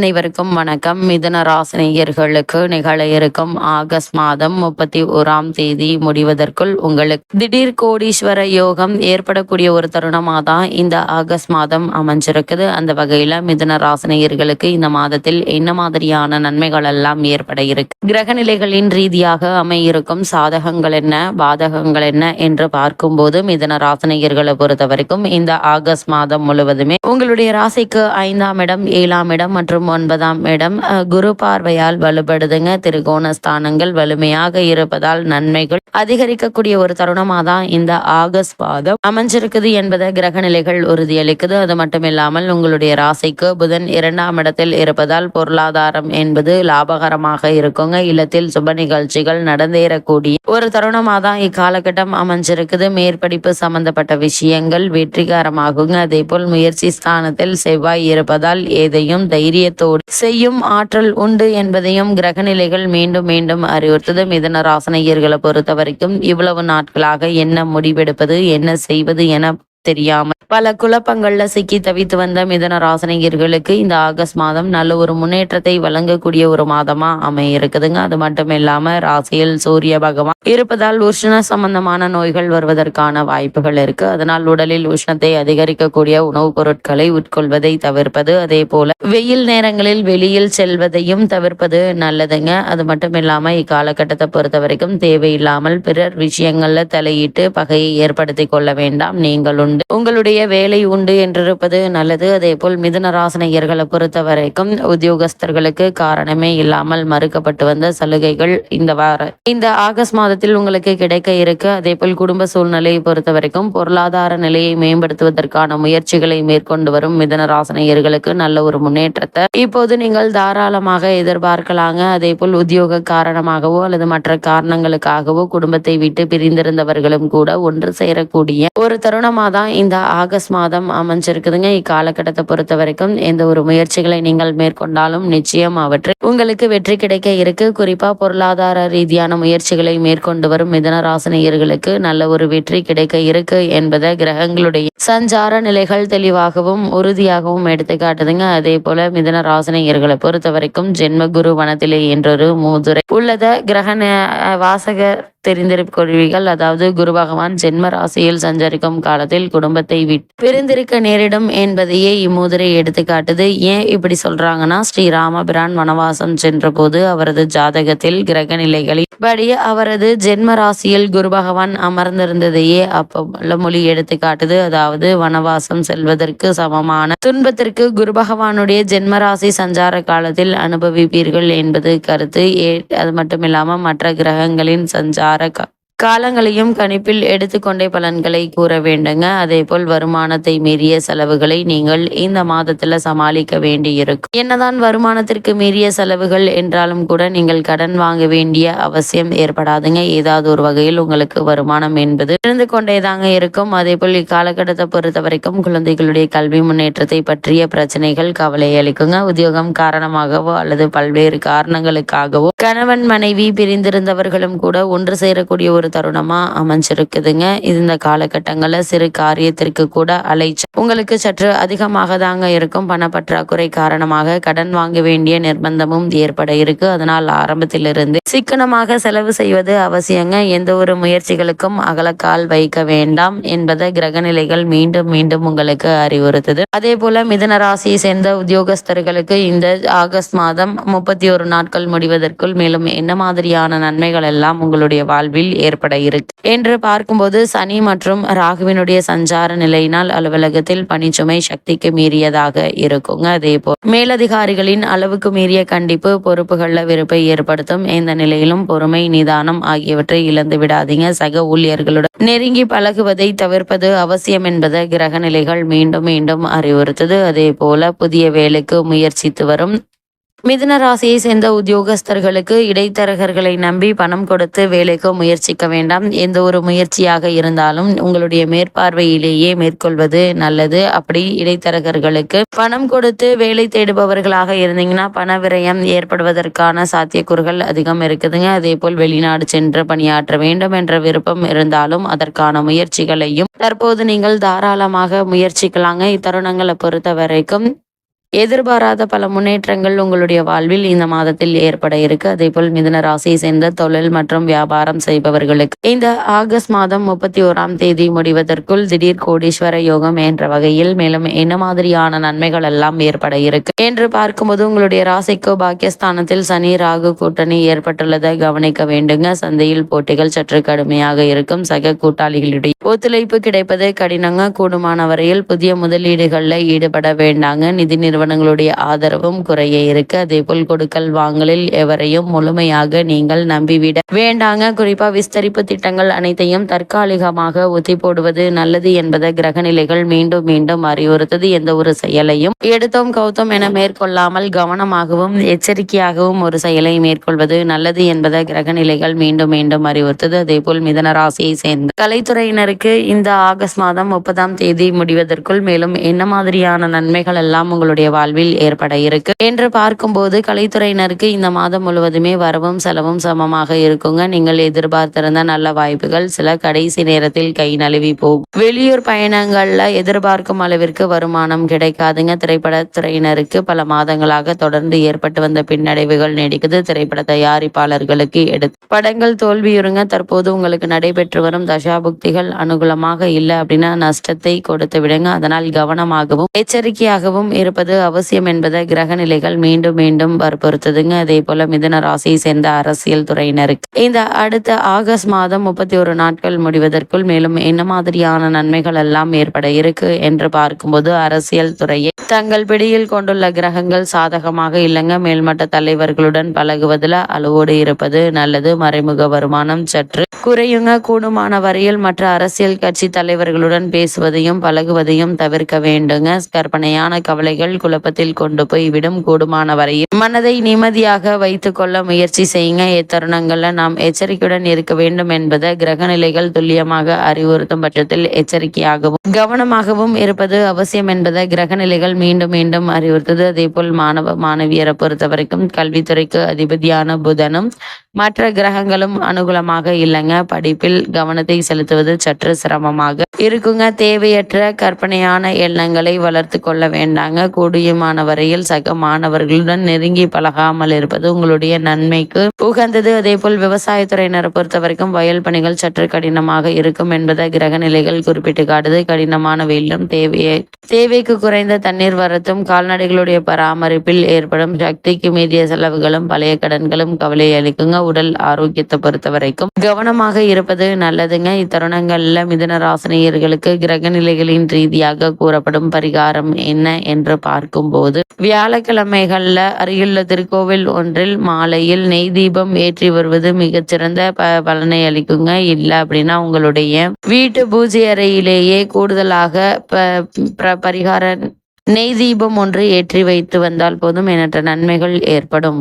அனைவருக்கும் வணக்கம். மிதுன ராசினியர்களுக்கு நிகழ இருக்கும் ஆகஸ்ட் மாதம் முப்பத்தி ஓராம் தேதி முடிவதற்குள் உங்களுக்கு திடீர் கோடீஸ்வர யோகம் ஏற்படக்கூடிய ஒரு தருணமாக தான் இந்த ஆகஸ்ட் மாதம் அமைஞ்சிருக்குது. அந்த வகையில மிதுன ராசினியர்களுக்கு இந்த மாதத்தில் என்ன மாதிரியான நன்மைகள் எல்லாம் ஏற்பட இருக்கு? கிரக நிலைகளின் ரீதியாக அமையிருக்கும் சாதகங்கள் என்ன பாதகங்கள் என்ன என்று பார்க்கும்போது மிதுன ராசினியர்களை பொறுத்த வரைக்கும் இந்த ஆகஸ்ட் மாதம் முழுவதுமே உங்களுடைய ராசிக்கு ஐந்தாம் இடம் ஏழாம் இடம் மற்றும் ஒன்பதாம் இடம். குரு பார்வையால் வலுப்படுதுங்க. திருகோண ஸ்தானங்கள் வலிமையாக இருப்பதால் நன்மைகள் அதிகரிக்கக்கூடிய ஒரு தருணமாக தான் இந்த ஆகஸ்ட் மாதம் அமைஞ்சிருக்குது என்பதை கிரக நிலைகள் உறுதியளிக்குது. அது மட்டும் இல்லாமல் உங்களுடைய ராசிக்கு புதன் இரண்டாம் இடத்தில் இருப்பதால் பொருளாதாரம் என்பது லாபகரமாக இருக்குங்க. இல்லத்தில் சுப நிகழ்ச்சிகள் நடந்தேறக்கூடிய ஒரு தருணமாக தான் இக்காலகட்டம் அமைஞ்சிருக்குது. மேற்படிப்பு சம்பந்தப்பட்ட விஷயங்கள் வெற்றிகரமாகுங்க. அதே போல் முயற்சி ஸ்தானத்தில் செவ்வாய் இருப்பதால் எதையும் தைரியத்தை தைரியத்தோடு செய்யும் ஆற்றல் உண்டு என்பதையும் கிரகநிலைகள் மீண்டும் மீண்டும் அறிவுறுத்தது மிதன ராசனையர்களை பொறுத்த வரைக்கும் இவ்வளவு நாட்களாக என்ன முடிவெடுப்பது என்ன செய்வது என தெரியாமல் பல குழப்பங்கள்ல சிக்கி தவித்து வந்த மிதன ராசனையர்களுக்கு இந்த ஆகஸ்ட் மாதம் நல்ல ஒரு முன்னேற்றத்தை வழங்கக்கூடிய ஒரு மாதமா அமைய இருக்குதுங்க அது மட்டும் இல்லாம ராசியில் சூரிய பகவான் இருப்பதால் உஷ்ண சம்பந்தமான நோய்கள் வருவதற்கான வாய்ப்புகள் இருக்கு. அதனால் உடலில் உஷ்ணத்தை அதிகரிக்கக்கூடிய உணவுப் பொருட்களை உட்கொள்வதை தவிர்ப்பது அதே போல வெயில் நேரங்களில் வெளியில் செல்வதையும் தவிர்ப்பது நல்லதுங்க. அது மட்டும் இல்லாம இக்காலகட்டத்தை பொறுத்த வரைக்கும் தேவையில்லாமல் பிறர் விஷயங்கள்ல தலையிட்டு பகையை ஏற்படுத்தி கொள்ள வேண்டாம். நீங்கள் உண்டு. உங்களுடைய வேலை உண்டு என்றிருப்பது நல்லது. அதே போல் மிதுன ராசனையர்களை பொறுத்த வரைக்கும் உத்தியோகஸ்தர்களுக்கு காரணமே இல்லாமல் மறுக்கப்பட்டு வந்த சலுகைகள் இந்த வார இந்த ஆகஸ்ட் மாதத்தில் உங்களுக்கு கிடைக்க இருக்கு. அதே போல் குடும்ப சூழ்நிலையை பொறுத்த வரைக்கும் பொருளாதார நிலையை மேம்படுத்துவதற்கான முயற்சிகளை மேற்கொண்டு வரும் மிதன ராசனையர்களுக்கு நல்ல ஒரு முன்னேற்றத்தை இப்போது நீங்கள் தாராளமாக எதிர்பார்க்கலாங்க. அதே போல் உத்தியோக காரணமாகவோ அல்லது மற்ற காரணங்களுக்காகவோ குடும்பத்தை விட்டு பிரிந்திருந்தவர்களும் கூட ஒன்று சேரக்கூடிய ஒரு தருணமாக தான் இந்த ஆகஸ்ட் மாதம் அமைஞ்சிருக்குதுங்க. இக்காலகட்டத்தை பொறுத்த வரைக்கும் எந்த ஒரு முயற்சிகளை நீங்கள் மேற்கொண்டாலும் நிச்சயம் அவற்றை உங்களுக்கு வெற்றி கிடைக்க இருக்கு. குறிப்பா பொருளாதார ரீதியான முயற்சிகளை மேற்கொண்டு வரும் மிதனராசினியர்களுக்கு நல்ல ஒரு வெற்றி கிடைக்க இருக்கு என்பதை கிரகங்களுடைய சஞ்சார நிலைகள் தெளிவாகவும் உறுதியாகவும் எடுத்து காட்டுதுங்க. அதே போல மிதன ராசினியர்களை பொறுத்த வரைக்கும் ஜென்ம குரு வனத்திலே என்றொரு மூதுரை உள்ளத கிரக வாசகர் தெரிந்திருக்கொள்வீர்கள் அதாவது குரு பகவான் ஜென்ம ராசியில் சஞ்சரிக்கும் காலத்தில் குடும்பத்தை விட்டு பிரிந்திருக்க நேரிடும் என்பதையே இம்முதிரை எடுத்துக்காட்டுது ஏன் இப்படி சொல்றாங்கன்னா ஸ்ரீ ராமபிரான் வனவாசம் சென்றபோது அவரது ஜாதகத்தில் கிரக நிலைகளில் படி அவரது ஜென்ம ராசியில் குரு பகவான் அமர்ந்திருந்ததையே அப்போ மொழி எடுத்துக்காட்டுது அதாவது வனவாசம் செல்வதற்கு சமமான துன்பத்திற்கு குரு பகவானுடைய ஜென்மராசி சஞ்சார காலத்தில் அனுபவிப்பீர்கள் என்பது கருத்து. ஏ- அது மட்டும் இல்லாம மற்ற கிரகங்களின் சஞ்சார ያደርጋል። காலங்களையும் கணிப்பில் எடுத்துக்கொண்டே பலன்களை கூற வேண்டுங்க. அதே போல் வருமானத்தை மீறிய செலவுகளை நீங்கள் இந்த மாதத்துல சமாளிக்க வேண்டியிருக்கும். என்னதான் வருமானத்திற்கு மீறிய செலவுகள் என்றாலும் கூட நீங்கள் கடன் வாங்க வேண்டிய அவசியம் ஏற்படாதுங்க. ஏதாவது ஒரு வகையில் உங்களுக்கு வருமானம் என்பது இருந்து கொண்டே தாங்க இருக்கும். அதே போல் இக்காலகட்டத்தை பொறுத்த வரைக்கும் குழந்தைகளுடைய கல்வி முன்னேற்றத்தை பற்றிய பிரச்சனைகள் கவலை அளிக்குங்க. உத்தியோகம் காரணமாகவோ அல்லது பல்வேறு காரணங்களுக்காகவோ கணவன் மனைவி பிரிந்திருந்தவர்களும் கூட ஒன்று சேரக்கூடிய ஒரு தருணமா அமைஞ்சிருக்குதுங்க. இந்த காலகட்டங்களில் சிறு காரியத்திற்கு கூட அலைச்ச உங்களுக்கு சற்று அதிகமாக தாங்க இருக்கும். பணப்பற்றாக்குறை காரணமாக கடன் வாங்க வேண்டிய நிர்பந்தமும் ஏற்பட இருக்கு. அதனால் ஆரம்பத்திலிருந்து சிக்கனமாக செலவு செய்வது அவசியங்க. எந்த ஒரு முயற்சிகளுக்கும் அகலக்கால் வைக்க வேண்டாம் என்பதை கிரகநிலைகள் மீண்டும் மீண்டும் உங்களுக்கு அறிவுறுத்துது. அதே போல மிதன ராசியை சேர்ந்த உத்தியோகஸ்தர்களுக்கு இந்த ஆகஸ்ட் மாதம் முப்பத்தி ஒரு நாட்கள் முடிவதற்குள் மேலும் என்ன மாதிரியான நன்மைகள் எல்லாம் உங்களுடைய வாழ்வில் ஏற்பட இருக்கு. என்று பார்க்கும்போது சனி மற்றும் ராகுவினுடைய சஞ்சார நிலையினால் அலுவலகத்தில் பணிச்சுமை சக்திக்கு மீறியதாக இருக்குங்க. அதே போல் மேலதிகாரிகளின் அளவுக்கு மீறிய கண்டிப்பு பொறுப்புகள்ல வெறுப்பை ஏற்படுத்தும். இந்த நிலையிலும் பொறுமை நிதானம் ஆகியவற்றை இழந்து விடாதீங்க. சக ஊழியர்களுடன் நெருங்கி பழகுவதை தவிர்ப்பது அவசியம் என்பதை கிரக நிலைகள் மீண்டும் மீண்டும் அறிவுறுத்தது. அதே போல புதிய வேலைக்கு முயற்சித்து வரும் மிதுன ராசியை சேர்ந்த உத்தியோகஸ்தர்களுக்கு இடைத்தரகர்களை நம்பி பணம் கொடுத்து வேலைக்கு முயற்சிக்க வேண்டாம். எந்த ஒரு முயற்சியாக இருந்தாலும் உங்களுடைய மேற்பார்வையிலேயே மேற்கொள்வது நல்லது. அப்படி இடைத்தரகர்களுக்கு பணம் கொடுத்து வேலை தேடுபவர்களாக இருந்தீங்கன்னா பண விரயம் ஏற்படுவதற்கான சாத்தியக்கூறுகள் அதிகம் இருக்குதுங்க. அதே போல் வெளிநாடு சென்று பணியாற்ற வேண்டும் என்ற விருப்பம் இருந்தாலும் அதற்கான முயற்சிகளையும் தற்போது நீங்கள் தாராளமாக முயற்சிக்கலாங்க. இத்தருணங்களை பொறுத்த வரைக்கும் எதிர்பாராத பல முன்னேற்றங்கள் உங்களுடைய வாழ்வில் இந்த மாதத்தில் ஏற்பட இருக்கு. அதே போல் மிதுன ராசியை சேர்ந்த தொழில் மற்றும் வியாபாரம் செய்பவர்களுக்கு இந்த ஆகஸ்ட் மாதம் முப்பத்தி ஓராம் தேதி முடிவதற்குள் திடீர் கோடீஸ்வர யோகம் என்ற வகையில் மேலும் என்ன மாதிரியான நன்மைகள் எல்லாம் ஏற்பட இருக்கு என்று பார்க்கும்போது உங்களுடைய ராசிக்கு பாக்கியஸ்தானத்தில் சனி ராகு கூட்டணி ஏற்பட்டுள்ளதை கவனிக்க வேண்டுங்க. சந்தையில் போட்டிகள் சற்று கடுமையாக இருக்கும். சக கூட்டாளிகளுடைய ஒத்துழைப்பு கிடைப்பது கடினங்க. கூடுமான வரையில் புதிய முதலீடுகளில் ஈடுபட வேண்டாங்க. நிதி நிறுவனம் நிறுவனங்களுடைய ஆதரவும் குறைய இருக்கு. அதே போல் கொடுக்கல் வாங்கலில் எவரையும் முழுமையாக நீங்கள் நம்பிவிட வேண்டாங்க. குறிப்பா விஸ்தரிப்பு திட்டங்கள் அனைத்தையும் தற்காலிகமாக ஒத்தி போடுவது நல்லது என்பதை கிரகநிலைகள் மீண்டும் மீண்டும் அறிவுறுத்தது. எந்த ஒரு செயலையும் எடுத்தோம் கௌத்தம் என மேற்கொள்ளாமல் கவனமாகவும் எச்சரிக்கையாகவும் ஒரு செயலை மேற்கொள்வது நல்லது என்பதை கிரகநிலைகள் மீண்டும் மீண்டும் அறிவுறுத்தது. அதே போல் மிதன ராசியை சேர்ந்த கலைத்துறையினருக்கு இந்த ஆகஸ்ட் மாதம் முப்பதாம் தேதி முடிவதற்குள் மேலும் என்ன மாதிரியான நன்மைகள் எல்லாம் உங்களுடைய வாழ்வில் ஏற்பட இருக்கு. என்று பார்க்கும்போது கலைத்துறையினருக்கு இந்த மாதம் முழுவதுமே வரவும் செலவும் சமமாக இருக்குங்க. நீங்கள் எதிர்பார்த்திருந்த நல்ல வாய்ப்புகள் சில கடைசி நேரத்தில் கை நழுவி போகும். வெளியூர் பயணங்கள்ல எதிர்பார்க்கும் அளவிற்கு வருமானம் கிடைக்காதுங்க. திரைப்படத்துறையினருக்கு பல மாதங்களாக தொடர்ந்து ஏற்பட்டு வந்த பின்னடைவுகள் நீடிக்குது. திரைப்பட தயாரிப்பாளர்களுக்கு எடுத்து படங்கள் தோல்வியுறுங்க. தற்போது உங்களுக்கு நடைபெற்று வரும் தசாபுக்திகள் அனுகூலமாக இல்லை அப்படின்னா நஷ்டத்தை கொடுத்து விடுங்க. அதனால் கவனமாகவும் எச்சரிக்கையாகவும் இருப்பது அவசியம் என்பதை கிரக நிலைகள் மீண்டும் மீண்டும் வற்புறுத்துதுங்க. அதே போல மிதன ராசியை சேர்ந்த அரசியல் துறையினருக்கு. இந்த அடுத்த ஆகஸ்ட் மாதம் முப்பத்தி ஒரு நாட்கள் முடிவதற்குள் மேலும் என்ன மாதிரியான நன்மைகள் எல்லாம் ஏற்பட இருக்கு என்று பார்க்கும்போது அரசியல் துறையை தங்கள் பிடியில் கொண்டுள்ள கிரகங்கள் சாதகமாக இல்லைங்க. மேல்மட்ட தலைவர்களுடன் பழகுவதில் அளவோடு இருப்பது நல்லது. மறைமுக வருமானம் சற்று குறையுங்க. கூடுமான வரையில் மற்ற அரசியல் கட்சி தலைவர்களுடன் பேசுவதையும் பழகுவதையும் தவிர்க்க வேண்டுங்க. கற்பனையான கவலைகள் குழப்பத்தில் கொண்டு போய் விடும் கூடுமான வரையில் மனதை நிம்மதியாக வைத்துக் கொள்ள முயற்சி செய்யுங்க. இத்தருணங்கள்ல நாம் எச்சரிக்கையுடன் இருக்க வேண்டும் என்பதை கிரகநிலைகள் துல்லியமாக அறிவுறுத்தும் பட்சத்தில் எச்சரிக்கையாகவும் கவனமாகவும் இருப்பது அவசியம் என்பதை கிரகநிலைகள் மீண்டும் மீண்டும் அறிவுறுத்தது. அதே போல் மாணவ மாணவியரை பொறுத்த வரைக்கும் கல்வித்துறைக்கு அதிபதியான புதனும் மற்ற கிரகங்களும் அனுகூலமாக இல்லைங்க. படிப்பில் கவனத்தை செலுத்துவது சற்று சிரமமாக இருக்குங்க. தேவையற்ற கற்பனையான எண்ணங்களை வளர்த்து கொள்ள வேண்டாங்க. முடியுமான வரையில் சக மாணவர்களுடன் நெருங்கி பழகாமல் இருப்பது உங்களுடைய நன்மைக்கு உகந்தது. அதே போல் விவசாயத்துறையினரை பொறுத்த வரைக்கும் வயல் பணிகள் சற்று கடினமாக இருக்கும் என்பதை கிரக நிலைகள் குறிப்பிட்டு காட்டுது. கடினமான வெயிலும் தேவையை தேவைக்கு குறைந்த தண்ணீர் வரத்தும் கால்நடைகளுடைய பராமரிப்பில் ஏற்படும் சக்திக்கு மீறிய செலவுகளும் பழைய கடன்களும் கவலை அளிக்குங்க. உடல் ஆரோக்கியத்தை பொறுத்த வரைக்கும் கவனமாக இருப்பது நல்லதுங்க. இத்தருணங்களில் மிதன ராசினியர்களுக்கு கிரக நிலைகளின் ரீதியாக கூறப்படும் பரிகாரம் என்ன என்று பார்க்கும்போது வியாழக்கிழமைகளில் அருகிலுள்ள திருக்கோவில் ஒன்றில் மாலையில் நெய் தீபம் ஏற்றி வருவது மிகச்சிறந்த ப பலனை அளிக்குங்க. இல்லை அப்படின்னா உங்களுடைய வீட்டு பூஜை அறையிலேயே கூடுதலாக ப- ப- பரிகார நெய் தீபம் ஒன்று ஏற்றி வைத்து வந்தால் போதும். எண்ணற்ற நன்மைகள் ஏற்படும்.